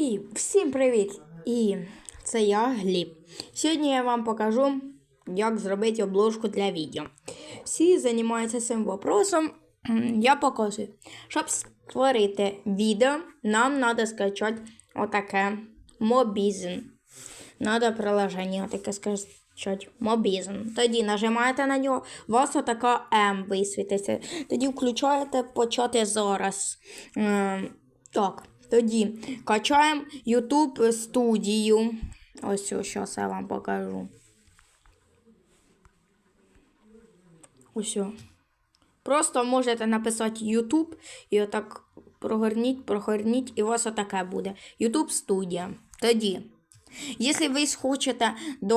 І всім привіт! І це я Гліб. Сьогодні я вам покажу, як зробити обложку для відео. Всі займаються цим вопросом. Я показую. Щоб створити відео, нам треба скачати отаке Mobizen. Надо приложення таке скачати Mobizen. Тоді нажимаєте на нього, у вас отака М висвітиться. Тоді включаєте почати зараз. Ем, так, тоді качаємо YouTube студію. Ось зараз я вам покажу. Ось. Просто можете написати YouTube і отак прогорніть, прогорніть, і у вас отаке буде. YouTube студія. Тоді. Якщо ви схочете до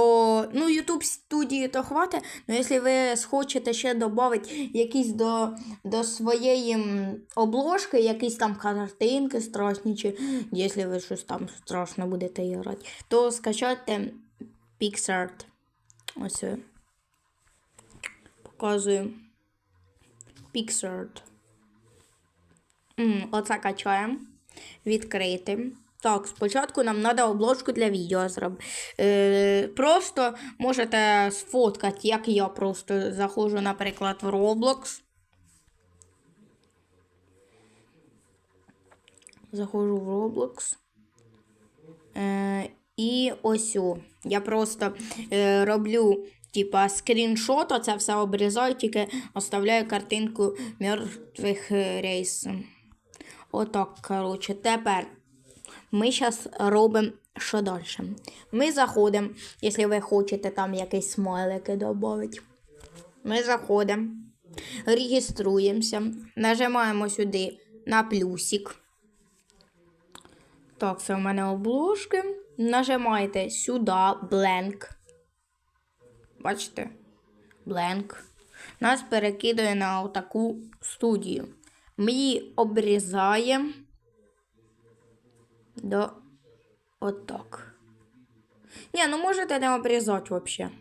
ну, YouTube студії, то хватить. але якщо ви схочете ще додати якісь до, до своєї обложки, якісь там картинки страшні, чи якщо ви щось там страшно будете грати, то скачайте PixArt. Ось. Показую. PixArt. Оце качаємо. Відкрити. Так, спочатку нам треба обложку для відео зробити. Е, просто можете сфоткати, як я просто заходжу, наприклад, в Roblox. Заходжу в Roblox. Е, і ось о, я просто е, роблю типа скріншот, оце все обрізаю, тільки оставляю картинку мертвих е, рейс. Отак, коротше, тепер ми зараз робимо що далі. Ми заходимо, якщо ви хочете там якісь смайлики додати. Ми заходимо, реєструємося, нажимаємо сюди на плюсик. Так, це у мене обложки. Нажимаєте сюди blank. Бачите? Blank. Нас перекидує на таку студію. Ми її обрізаємо до отак. Ні, ну можете не обрізати взагалі.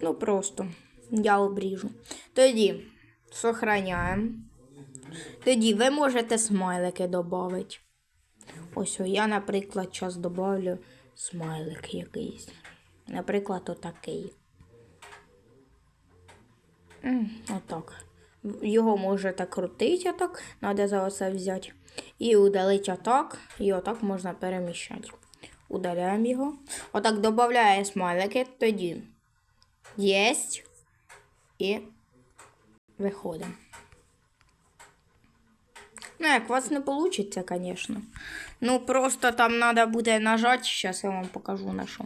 Ну просто я обріжу. Тоді сохраняємо. Тоді ви можете смайлики додати. Ось я, наприклад, зараз додавлю смайлик якийсь. Наприклад, отакий. Отак. Його можете крутити отак, треба за оце взяти. І удалити отак, і отак можна переміщати. Удаляємо його. Отак додає смайлики, тоді єсть і виходимо. Ну, як у вас не вийде, звісно. Ну, просто там треба буде нажати. Зараз я вам покажу на що.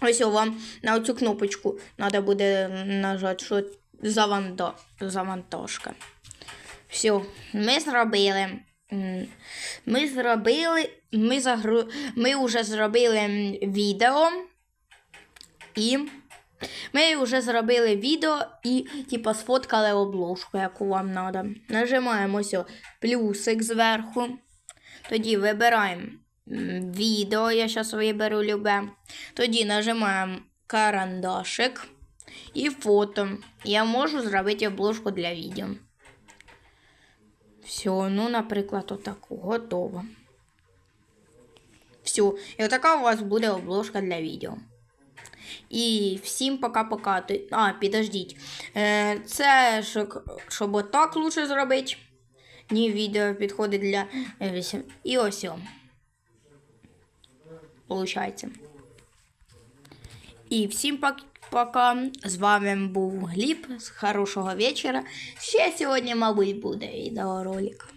Ось вам на цю кнопочку треба буде нажати, що заванта... завантажка. Все, ми зробили. Ми зробили. Ми загру... Ми вже зробили відео. І ми вже зробили відео і, типу, сфоткали обложку, яку вам треба. Нажимаємо ось плюсик зверху. Тоді вибираємо відео, я зараз виберу любе. Тоді нажимаємо карандашик і фото. Я можу зробити обложку для відео. Все, ну, наприклад, отаку. Готово. Все. І отака у вас буде обложка для відео. І всім пока-пока. А, підождіть. Е, це щоб, отак лучше зробити. Ні, відео підходить для е. І ось Получається. І всім пока. З вами був Гліб. Хорошого вечора. Ще сьогодні, мабуть, буде відеоролик.